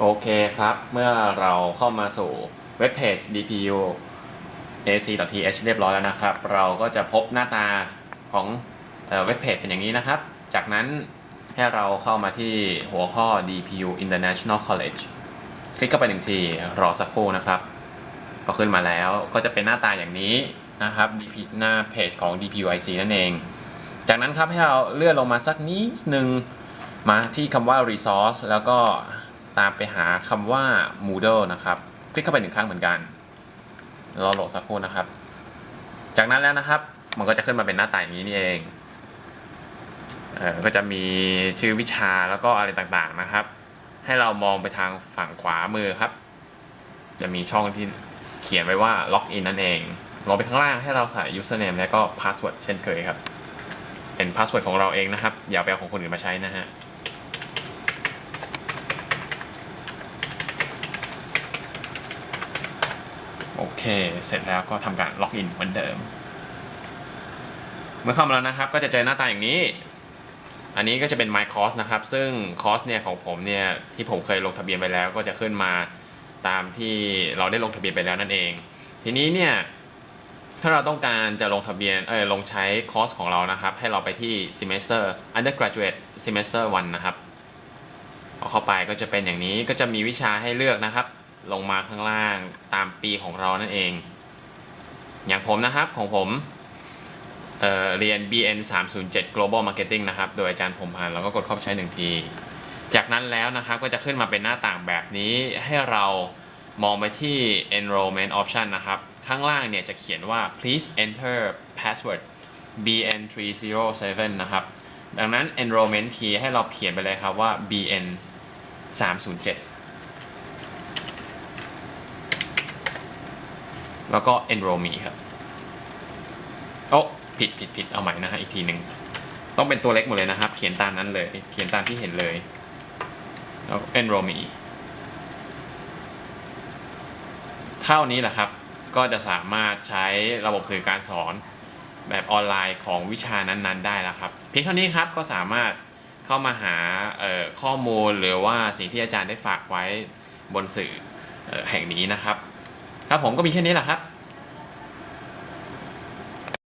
โอเคครับ เมื่อเราเข้ามาสู่เว็บเพจ dpu ac.th เรียบร้อยแล้วนะครับ เราก็จะพบหน้าตาของเว็บเพจเป็นอย่างนี้นะครับ จากนั้นให้เราเข้ามาที่หัวข้อ dpu international college คลิกเข้าไปหนึ่งทีรอสักครู่นะครับ ก็ขึ้นมาแล้วก็จะเป็นหน้าตาอย่างนี้นะครับ DP หน้าเพจของ DPUIC นั่นเอง จากนั้นครับให้เราเลื่อนลงมาสักนิดนึงมาที่คำว่า resource แล้วก็ ตามไปหาคำว่า Moodle นะครับ คลิกเข้าไปหนึ่งครั้งเหมือนกันรอโหลดสักครู่นะครับ จากนั้นแล้วนะครับ มันก็จะขึ้นมาเป็นหน้าตาอย่างนี้นี่เองเออก็จะมีชื่อวิชาแล้วก็อะไรต่างๆนะครับ ให้เรามองไปทางฝั่งขวามือครับ จะมีช่องที่เขียนไว้ว่า login นั่นเองลงไปข้างล่างให้เราใส่ username และก็ password เช่นเคยครับ เป็นพาสเวิร์ดของเราเองนะครับ อย่าไปเอาของคนอื่นมาใช้นะฮะ โอเค เสร็จแล้วก็ทำการล็อกอินเหมือนเดิม เมื่อเข้ามาแล้วนะครับก็จะเจอหน้าตาอย่างนี้ อันนี้ก็จะเป็น My Course นะครับ ซึ่งคอร์สเนี่ยของผมเนี่ยที่ผมเคยลงทะเบียนไปแล้วก็จะขึ้นมาตามที่เราได้ลงทะเบียนไปแล้วนั่นเอง ทีนี้เนี่ยถ้าเราต้องการจะลงทะเบียนเออลงใช้คอร์สของเรานะครับ ให้เราไปที่ semester undergraduate semester 1 นะครับเอเข้าไปก็จะเป็นอย่างนี้ก็จะมีวิชาให้เลือกนะครับ ลงมาข้างล่างตามปีของเรานั่นเอง อย่างผมนะครับของผมเเรียน BN 307 Global Marketing นะครับ โดยอาจารย์ผมพันธ์แล้วก็กดเข้าไปใช้หนึ่งที จากนั้นแล้วนะครับก็จะขึ้นมาเป็นหน้าต่างแบบนี้ให้เรามองไปที่ enrollment option นะครับ ข้างล่างเนี่ยจะเขียนว่า please enter password bn307 นะครับ ดังนั้น enrollment key ให้เราเขียนไปเลยครับว่า bn 307 แล้วก็ enroll me ครับโอ้ผิดผิดผิดเอาใหม่นะฮะอีกทีหนึ่งต้องเป็นตัวเล็กหมดเลยนะครับ เขียนตามนั้นเลย เขียนตามที่เห็นเลยแล้ว enroll me เท่านี้แหละครับ ก็จะสามารถใช้ระบบสื่อการสอนแบบออนไลน์ของวิชานั้นๆ ได้แล้วครับ เพียงเท่านี้ครับก็สามารถเข้ามาหาข้อมูลหรือว่าสิ่งที่อาจารย์ได้ฝากไว้บนสื่อแห่งนี้นะครับ ครับผมก็มีแค่นี้แหละครับ